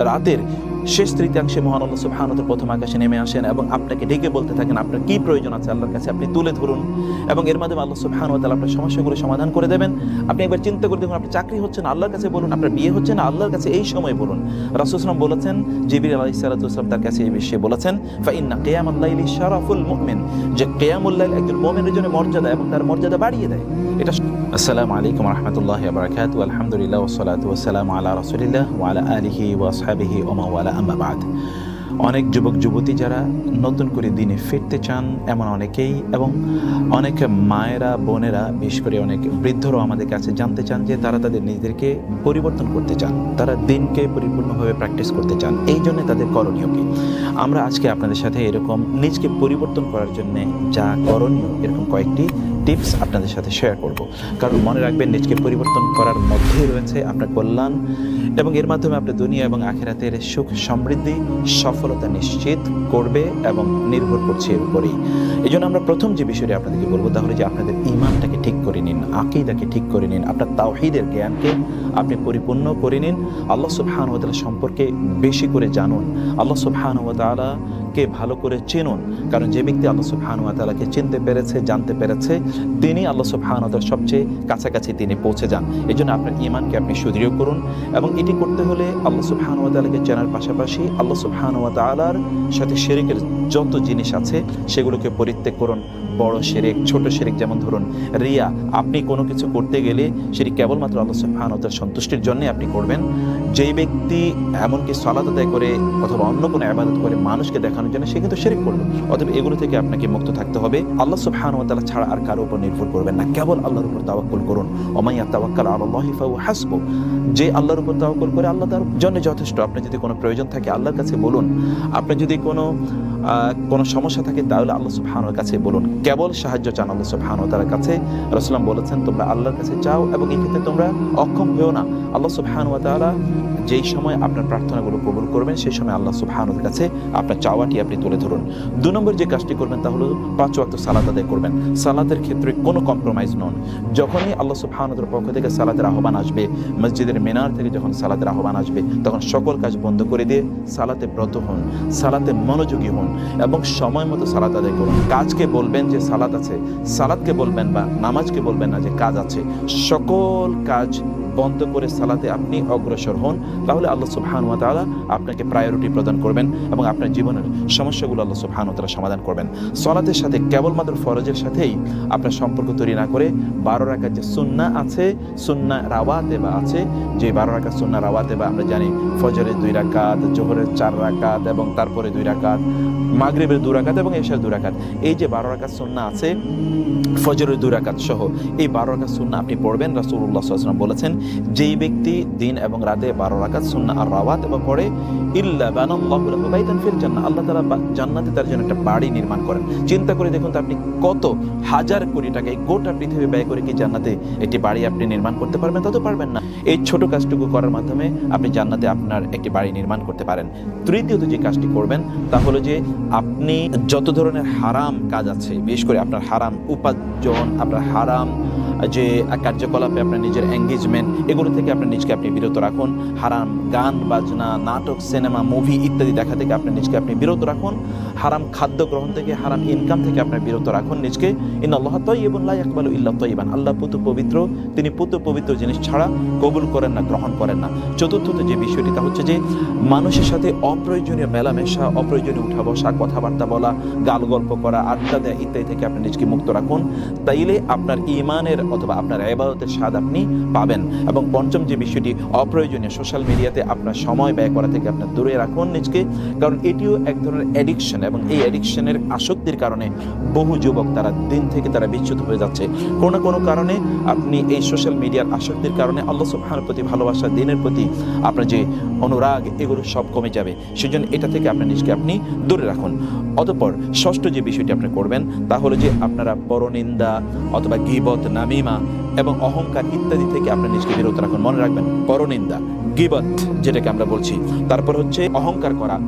রাতের শেষ তৃতীয়াংশে মহান আল্লাহ সুবহানাহুর প্রথম আকাশে নেমে আসেন এবং আপনাকে ডেকে বলতে থাকেন, আপনার কি প্রয়োজন আছে আল্লাহর কাছে আপনি তুলে ধরুন। এবং এর মাধ্যমে আল্লাহ সুবহানাহু ওয়া তাআলা আপনার সমস্যাগুলো সমাধান করে দেবেন। আপনি একবার চিন্তা করে দেখুন আপনার চাকরি হচ্ছে না, আল্লাহর কাছে বলুন, আপনার বিয়ে হচ্ছে না, আল্লাহর কাছে এই সময় বলুন। সাল্লাল্লাহু বলেছেন, জিবরিল আলাইহিস সালাতু তার কাছে এই বিষয়ে বলেছেন, ফা ইন্না কিয়ামাল লাইলি শারাফুল মুমিন যে কিয়ামুল লাইল একজন মুমিনের জন্য মর্যাদা এবং তার মর্যাদা বাড়িয়ে দেয়। এটা আসসালামু আলাইকুম রহমতুল্লাহ বারাকাতু আলহামদুলিল্লাহ ওসলাতু ওসালাম আলা রসুলিল্লাহ ওয়ালা আলিহি ওয়াসহাবিহি ওমা ওয়ালা। أما بعد. অনেক যুবক, যুবতী যারা নতুন করে দিনে ফিরতে চান, এমন অনেকেই এবং অনেক মায়েরা, বোনেরা, বিশেষ করে অনেক বৃদ্ধরাও আমাদের কাছে জানতে চান যে তারা তাদের নিজেদেরকে পরিবর্তন করতে চান, তারা দিনকে পরিপূর্ণভাবে প্র্যাকটিস করতে চান। এই জন্য তাদের করণীয় কি? আমরা আজকে আপনাদের সাথে এরকম নিজকে পরিবর্তন করার জন্য যা করণীয়, এরকম কয়েকটি টিপস আপনাদের সাথে শেয়ার করব। কারণ মনে রাখবেন, নিজকে পরিবর্তন করার মধ্যেই রয়েছে আপনার কল্যাণ এবং এর মাধ্যমে আপনার দুনিয়া এবং আখেরাতের সুখ, সমৃদ্ধি সফলতা নিশ্চিত করবে এবং নির্ভর করছে এর উপরেই। এই জন্য আমরা প্রথম যে বিষয়টি আপনাদেরকে বলব তাহলে যে আপনাদের ইমানটাকে ঠিক করে নিন, আকিদাকে ঠিক করে নিন, আপনার তাওহিদের জ্ঞানকে আপনি পরিপূর্ণ করে নিন। আল্লাহ সুবহান সম্পর্কে বেশি করে জানুন। আল্লাহ সুবহান তাআলাকে ভালো করে চেনুন। কারণ যে ব্যক্তি আল্লাহ সুবহান ওয়া তাআলাকে চিনতে পেরেছে, জানতে পেরেছে, তিনি আল্লাহ সুবহান ওয়া তাআলার সবচেয়ে কাছাকাছি তিনি পৌঁছে যান। এই জন্য আপনার ইমানকে আপনি সুদৃঢ় করুন এবং এটি করতে হলে আল্লাহ সুবহান ওয়া তাআলাকে চেনার পাশাপাশি আল্লাহ সুবহান ওয়া তাআলার সাথে শিরিকের যত জিনিস আছে, সেগুলোকে পরিত্যাগ করুন। বড় শেরেক, ছোট শেরেক যেমন ধরুন রিয়া, আপনি কোনো কিছু করতে গেলে সেটি কেবলমাত্র আল্লাহ সুবহান ওয়া তাআলার সন্তুষ্টির জন্য আপনি করবেন। যেই ব্যক্তি এমনকি সালাত আদায় করে অথবা অন্য কোনো আবাদত করে মানুষকে দেখানোর জন্য সে কিন্তু শিরিক করল। অথবা এগুলো থেকে আপনাকে মুক্ত থাকতে হবে। আল্লাহ সুবহান ওয়া তাআলা ছাড়া আর কারও উপর নির্ভর করবেন না। কেবল আল্লাহর উপর তাওয়াক্কুল করুন। ওমাইয়া তাওয়াক্কাল আলাল্লাহি ফাহুয়া হাসবু যে আল্লাহর উপর তাওয়াক্কুল করে আল্লাহ তার জন্য যথেষ্ট। আপনি যদি কোনো প্রয়োজন থাকে আল্লাহর কাছে বলুন। আপনি যদি কোনো কোনো সমস্যা থাকে তাহলে আল্লাহ সুবহানার কাছে বলুন। কেবল সাহায্য চান আল্লাহ সুবহান তার কাছে। রসুলাম বলেছেন, তোমরা আল্লাহর কাছে চাও এবং এই ক্ষেত্রে তোমরা অক্ষম হয়েও না। আল্লাহ সুবহান তাআলা যেই সময় আপনার প্রার্থনাগুলো কবুল করবেন, সেই সময় আল্লাহ সুবহানুর কাছে আপনার চাওয়াটি আপনি তুলে ধরুন। দু নম্বর যে কাজটি করবেন তা হলো পাঁচ ওয়াক্ত সালাদ আদায় করবেন। সালাতের ক্ষেত্রে কোনো কম্প্রোমাইজ নন। যখনই আল্লাহ সুবহানুর পক্ষ থেকে সালাদের আহ্বান আসবে, মসজিদের মিনার থেকে যখন সালাদের আহ্বান আসবে, তখন সকল কাজ বন্ধ করে দিয়ে সালাতে ব্রত হন, সালাতে মনোযোগী হন এবং সময় মতো সালাত আদায় করুন। কাজকে বলবেন যে সালাত আছে সালাদকে বলবেন বা নামাজকে বলবেন না যে কাজ আছে, সকল কাজ বন্ধ করে সালাতে আপনি অগ্রসর হন, তাহলে আল্লাহ সুবহান ওয়া তাআলা আপনাকে প্রায়োরিটি প্রদান করবেন এবং আপনার জীবনের সমস্যাগুলো আল্লাহ সুবহান ওয়া তাআলা সমাধান করবেন। সালাতের সাথে কেবলমাত্র ফরজের সাথেই আপনার সম্পর্ক তৈরি না করে বারো রাকাত যে সুন্না আছে সুন্না রাওয়াতে বা আছে, যে বারো রাকাত সুন্না রাওয়াতে বা আমরা জানি ফজরের দুই রাকাত, জোহরের চার রাকাত এবং তারপরে দুই রাকাত, মাগরিবের দু রাকাত এবং এশার দু রাকাত। এই যে বারো রাকাত সুন্না আছে, ফজরের দু রাকাত সহ এই বারো রাকাত সুন্না আপনি পড়বেন আলাইহি ওয়াসাল্লাম বলেছেন যেই ব্যক্তি দিন এবং রাতে বারো রাকাত সুন্না আর রাওয়াত এবং পড়ে, ইল্লা বানাল্লাহু লাহু বাইতান ফিল জান্নাহ। আল্লাহ তাআলা বা- জান্নাতে তার জন্য একটা বাড়ি নির্মাণ করেন। চিন্তা করে দেখুন তো আপনি কত হাজার কোটি টাকা এই গোটা পৃথিবী ব্যয় করে কি জান্নাতে একটি বাড়ি আপনি নির্মাণ করতে পারবেন? তা তো পারবেন না। এই ছোট কাজটুকু করার মাধ্যমে আপনি জান্নাতে আপনার একটি বাড়ি নির্মাণ করতে পারেন। তৃতীয়ত যে কাজটি করবেন, তা হলো যে আপনি যত ধরনের হারাম কাজ আছে, বিশেষ করে আপনার হারাম উপার্জন, আপনার হারাম যে কার্যকলাপে আপনার নিজের এঙ্গেজমেন্ট এগুলো থেকে আপনার নিজকে আপনি বিরত রাখুন। হারাম গান, বাজনা, নাটক, সিনেমা, মুভি ইত্যাদি দেখা থেকে আপনার নিজকে আপনি বিরত রাখুন। হারাম খাদ্য গ্রহণ থেকে, হারাম ইনকাম থেকে আপনার বিরত রাখুন নিজকে। ইন আল্লাহ তৈবন লা ইয়াকবালু ইল্লা তৈবান আল্লাহ পুতু পবিত্র, তিনি পুতু পবিত্র জিনিস ছাড়া কবুল করেন না, গ্রহণ করেন না। চতুর্থত যে বিষয়টি, তা হচ্ছে যে মানুষের সাথে অপ্রয়োজনীয় মেলামেশা, অপ্রয়োজনীয় উঠা বসা, কথাবার্তা বলা, গাল গল্প করা, আড্ডা দেয়া ইত্যাদি থেকে আপনি নিজকে মুক্ত রাখুন। তাইলে আপনার ইমানের অথবা আপনার এবাদতের স্বাদ আপনি পাবেন। এবং পঞ্চম যে বিষয়টি অপ্রয়োজনীয় সোশ্যাল মিডিয়াতে আপনার সময় ব্যয় করা থেকে আপনার দূরে রাখুন নিজকে, কারণ এটিও এক ধরনের অ্যাডিকশন এবং এই অ্যাডিকশনের আসক্তির কারণে বহু যুবক তারা দিন থেকে তারা বিচ্যুত হয়ে যাচ্ছে। কোনো কোনো কারণে আপনি এই সোশ্যাল মিডিয়ার আসক্তির কারণে আল্লাহ সুবহানের প্রতি ভালোবাসা, দিনের প্রতি আপনার যে অনুরাগ, এগুলো সব কমে যাবে। সেজন্য এটা থেকে আপনার নিজকে আপনি দূরে রাখুন। অতঃপর ষষ্ঠ যে বিষয়টি আপনি করবেন, তা হলো যে আপনারা পরনিন্দা অথবা গিবত নামিমা এবং অহংকার ইত্যাদি থেকে আপনার নিজকে বিরত রাখুন। মনে রাখবেন, পরনিন্দা, গিবত যেটাকে আমরা বলছি। তারপর হচ্ছে অহংকার করা।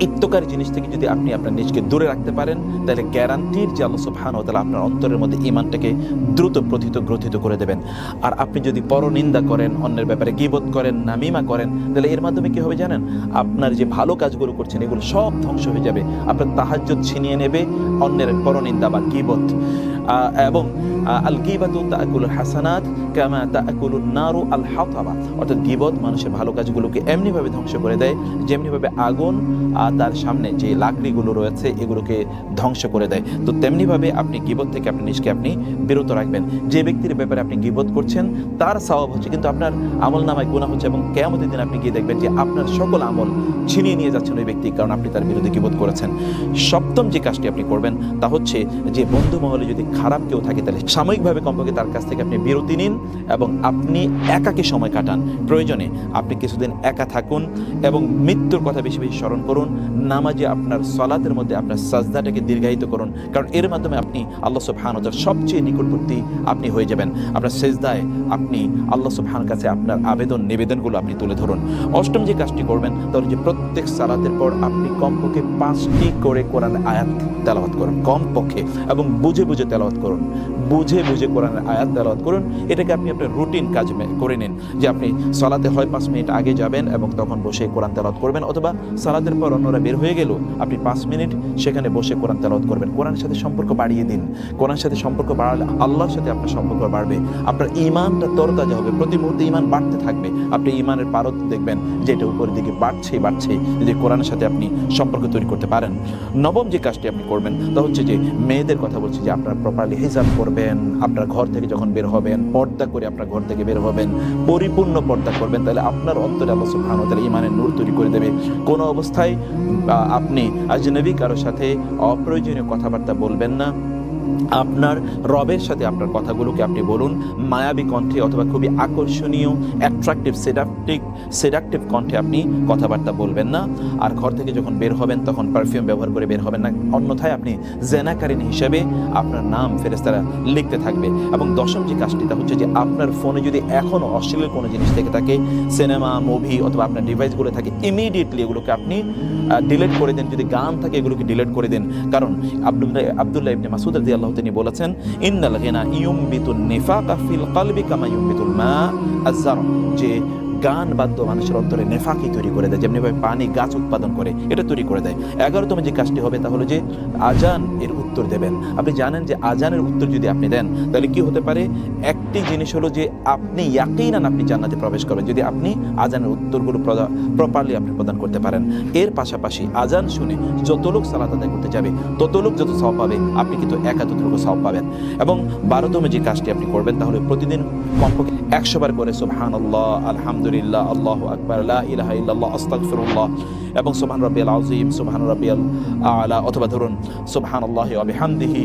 ইত্যকারী জিনিস থেকে যদি আপনি আপনার নিজকে দূরে রাখতে পারেন, তাহলে গ্যারান্টির যে সুবহানাহু ওয়া তাআলা আপনার অন্তরের মধ্যে ইমানটাকে দ্রুত প্রথিত গ্রথিত করে দেবেন। আর আপনি যদি পরনিন্দা করেন, অন্যের ব্যাপারে গীবত করেন, নামিমা করেন, তাহলে এর মাধ্যমে কি হবে জানেন? আপনার যে ভালো কাজগুলো করছেন, এগুলো সব ধ্বংস হয়ে যাবে। আপনার তাহাজ্জুদ ছিনিয়ে নেবে অন্যের পরনিন্দা বা গীবত। এবং আল গিবাতু তাকুলুল হাসানাত কামা তাকুলুন নারু আল হাতাবা অর্থাৎ গিবত মানুষের ভালো কাজগুলোকে এমনিভাবে ধ্বংস করে দেয়, যেমনিভাবে আগুন তার সামনে যে লাকড়িগুলো রয়েছে, এগুলোকে ধ্বংস করে দেয়। তো তেমনিভাবে আপনি গিবত থেকে আপনি নিজকে আপনি বিরত রাখবেন। যে ব্যক্তির ব্যাপারে আপনি গিবত করছেন, তার স্বভাব হচ্ছে কিন্তু আপনার আমল নামায় গুণা হচ্ছে এবং কেমতের দিন আপনি গিয়ে দেখবেন যে আপনার সকল আমল ছিনিয়ে নিয়ে যাচ্ছেন ওই ব্যক্তি কারণ আপনি তার বিরুদ্ধে গিবত করেছেন। সপ্তম যে কাজটি আপনি করবেন, তা হচ্ছে যে বন্ধু মহলে যদি খারাপ কেউ থাকে, তাহলে সাময়িকভাবে কমপক্ষে তার কাছ থেকে আপনি বিরতি নিন এবং আপনি একাকে সময় কাটান। প্রয়োজনে আপনি কিছুদিন একা থাকুন এবং মৃত্যুর কথা বেশি বেশি স্মরণ করুন। নামাজে আপনার সলাতের মধ্যে আপনার সাজদাটাকে দীর্ঘায়িত করুন। কারণ এর মাধ্যমে আপনি আল্লাহ সুবহানতার সবচেয়ে নিকটবর্তী আপনি হয়ে যাবেন। আপনার সেজদায় আপনি আল্লাহ সুবহান কাছে আপনার আবেদন, নিবেদনগুলো আপনি তুলে ধরুন। অষ্টম যে কাজটি করবেন তাহলে যে প্রত্যেক সালাতের পর আপনি কমপক্ষে পাঁচটি করে কোরআন আয়াত তেলাওয়াত করুন। কমপক্ষে এবং বুঝে বুঝে তেলাওয়াত করুন। বুঝে বুঝে বুঝে কোরআনের আয়াত তেলাওয়াত করুন। এটাকে আপনি আপনার রুটিন কাজ করে নিন যে আপনি সালাতে হয় পাঁচ মিনিট আগে যাবেন এবং তখন বসে কোরআন তেলাওয়াত করবেন অথবা সালাতের পর অন্যরা বের হয়ে গেল, আপনি পাঁচ মিনিট সেখানে বসে কোরআন তেলাওয়াত করবেন। কোরআনের সাথে সম্পর্ক বাড়িয়ে দিন। কোরআনের সাথে সম্পর্ক বাড়ালে আল্লাহর সাথে আপনার সম্পর্ক বাড়বে। আপনার ইমানটা তরতাজা হবে। প্রতি মুহূর্তে ইমান বাড়তে থাকবে। আপনি ইমানের পারদ দেখবেন যে এটা উপরের দিকে বাড়ছে বাড়ছে, যে কোরআনের সাথে আপনি সম্পর্ক তৈরি করতে পারেন। নবম যে কাজটি আপনি করবেন তা হচ্ছে যে মেয়েদের কথা বলছি যে আপনার প্রপারলি হিসাব করবেন আপনার ঘর থেকে যখন বের হবেন, পর্দা করে আপনার ঘর থেকে বের হবেন, পরিপূর্ণ পর্দা করবেন, তাহলে আপনার অন্তরে আল্লাহ সুবহান তাহলে ইমানের নূর তৈরি করে দেবে। কোনো অবস্থায় আপনি আজনবী কারোর সাথে অপ্রয়োজনীয় কথাবার্তা বলবেন না। আপনার রবের সাথে আপনার কথাগুলোকে আপনি বলুন, মায়াবী কণ্ঠে অথবা খুবই আকর্ষণীয় অ্যাট্রাকটিভ সেডাকটিভ সেডাকটিভ কণ্ঠে আপনি কথাবার্তা বলবেন না। আর ঘর থেকে যখন বের হবেন, তখন পারফিউম ব্যবহার করে বের হবেন না। অন্যথায় আপনি জেনাকারীন হিসেবে আপনার নাম ফেরেস্তারা লিখতে থাকবে। এবং দশম যে কাজটি, তা হচ্ছে যে আপনার ফোনে যদি এখনও অশ্লীল কোনো জিনিস থেকে থাকে, সিনেমা মুভি অথবা আপনার ডিভাইসগুলো থাকে ইমিডিয়েটলি এগুলোকে আপনি ডিলিট করে দেন। যদি গান থাকে, এগুলোকে ডিলিট করে দেন। কারণ আব্দুল্লাহ আব্দুল্লাহ ইবনে মাসুদ রাদিয়াল্লাহু তিনি বলেছেন ইন্নাল গিনা ইউমবিতুন নিফাকা ফিল কালবি কামা ইউমবিতুল মা আযজার যে গান বাদ্য মানুষের অন্তরে নেফাকি তৈরি করে দেয়, যেমনিভাবে পানি গাছ উৎপাদন করে, এটা তৈরি করে দেয়। এগারোতম যে কাজটি হবে তা হলো যে আজান এর উত্তর দেবেন। আপনি জানেন যে আজানের উত্তর যদি আপনি দেন, তাহলে কি হতে পারে? একটি জিনিস হলো যে আপনি ইয়াকিনান আপনি জান্নাতে প্রবেশ করবেন, যদি আপনি আজানের উত্তরগুলো প্রপারলি আপনি প্রদান করতে পারেন। এর পাশাপাশি আজান শুনে যত লোক সালাত আদায় করতে যাবে, তত লোক যত সব পাবে, আপনি কিন্তু একাতটুকু সব পাবেন। এবং বারোতম যে কাজটি আপনি করবেন তাহলে প্রতিদিন কমপক্ষে একশো বার করে সুবহান আল্লাহ আলহামদুলিল্লাহ আল্লাহ আকবর ইলাহা ইল্লাল্লাহ এবং সুবহান রাব্বিয়াল আযীম, সুবহান রাব্বিয়াল আলা, অথবা ধরুন সুবহান আল্লাহ ওয়া বিহামদিহি,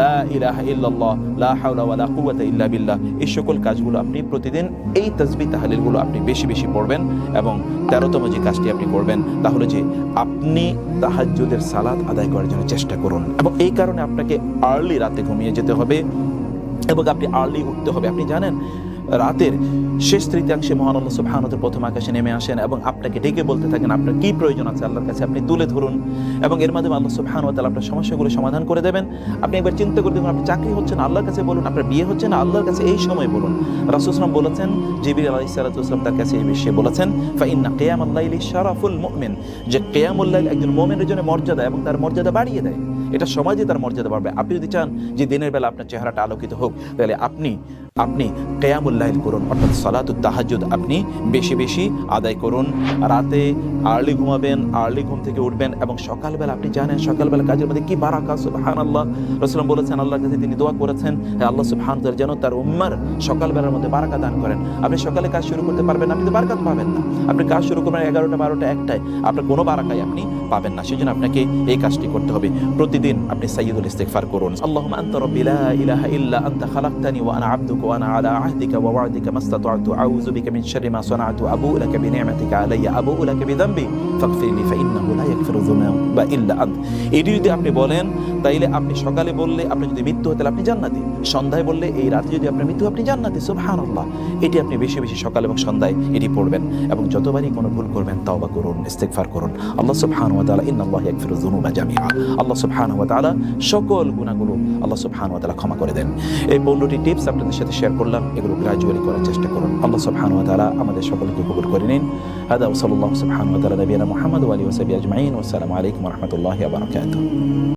লা ইলাহা ইল্লা বিল্লাহ। এই সকল কাজগুলো আপনি প্রতিদিন, এই তাসবিহ তাহলিলগুলো আপনি বেশি বেশি পড়বেন এবং তেরোতম যে কাজটি আপনি করবেন তাহলে যে আপনি তাহাজ্জুদের সালাত আদায় করার জন্য চেষ্টা করুন। এবং এই কারণে আপনাকে আর্লি রাতে ঘুমিয়ে যেতে হবে এবং আপনি আর্লি উঠতে হবে। আপনি জানেন রাতের শেষ তৃতীয়াংশে মহান আল্লাহ সুবহানাহু প্রথম আকাশে নেমে আসেন এবং আপনাকে ডেকে বলতে থাকেন, আপনার কি প্রয়োজন আছে আল্লাহর কাছে? আপনি তুলে ধরুন। এবং এর মাধ্যমে আল্লাহ তাআলা আপনার সমস্যাগুলো সমাধান করে দেবেন। আপনি একবার চিন্তা করে দেখুন আপনার চাকরি হচ্ছে না আল্লাহর কাছে বলুন, আপনার বিয়ে হচ্ছে না, আল্লাহর কাছে এই সময় বলুন। রাসূল সাল্লাম বলেছেন, জিবরিল আলাইহিস সালাতু ওয়াসালাম তার কাছে এই বিষয়ে বলেছেন, ফা ইন্না কিয়ামাল লাইলি শারাফুল মুমিন যে কিয়ামুল লাইল একজন মুমিনের জন্য মর্যাদা এবং তার মর্যাদা বাড়িয়ে দেয়। এটা সমাজে তার মর্যাদা বাড়বে। আপনি যদি চান যে দিনের বেলা আপনার চেহারাটা আলোকিত হোক, তাহলে আপনি আপনি কেয়ামুল্লাইল করুন, অর্থাৎ সালাতুত তাহাজুদ আপনি বেশি বেশি আদায় করুন। রাতে আর্লি ঘুমাবেন আর্লি ঘুম থেকে উঠবেন এবং সকালবেলা আপনি জানেন সকালবেলা কাজের মধ্যে কি বারাকা সুবহান আল্লাহ রসুলাম বলেছেন, আল্লাহর কাছে তিনি দোয়া করেছেন আল্লাহ সুবহান যেন তার উম্মার সকালবেলার মধ্যে বারাকা দান করেন। আপনি সকালে কাজ শুরু করতে পারবেন আপনি তো বারাকাত পাবেন না। আপনি কাজ শুরু করবেন এগারোটা, বারোটা, একটায়। আপনার কোনো বারাকাই আপনি পাবেন না। সেজন্য আপনাকে এই কাজটি করতে হবে। প্রতিদিন আপনি সাইয়্যিদুল ইস্তিগফার করুন। ইলাহা ইল্লা খালাকতানি ওয়া আনা ওয়া আনা আলা আহদিকা ওয়া ওয়া'দিকা মাস্তাতা'তু আউযু বিকা মিন শাররি মা সানা'তু। আবু'ু লাকা আলাইয়া। আবু'ু লাকা ফাগফিরলি, ফাইন্নাহু লা ইল্লা আন্ত। এটি যদি আপনি বলেন, তাইলে আপনি সকালে বললে আপনি যদি মৃত্যু হতে আপনি জান্নাতি। সন্ধ্যায় বললে এই রাতে যদি আপনার মৃত্যু আপনি জান্নাতি। সুবহানাল্লাহ। এটি আপনি বেশি বেশি সকাল এবং সন্ধ্যায় এটি পড়বেন। এবং যতবারই কোনো ভুল করবেন, তাওবা করুন, ইস্তেগফার করুন। আল্লাহ সুবহানাহু ওয়া তাআলা আল্লাহ সুবহানাহু সকল গুনাহগুলো আল্লাহ সুবহানাহু ক্ষমা করে দেন। এই পনেরোটি টিপস আপনাদের সাথে শেয়ার করলাম, এগুলো গ্রাজুয়ালি করার চেষ্টা করুন। আল্লাহ সুবহানাহু আমাদের সকলকে কবুল করে নিন। হাদা ওয়া সাল্লাল্লাহু সুবহানাহু ওয়া তাআলা আজমাইন। আসসালামু আলাইকুম ওয়া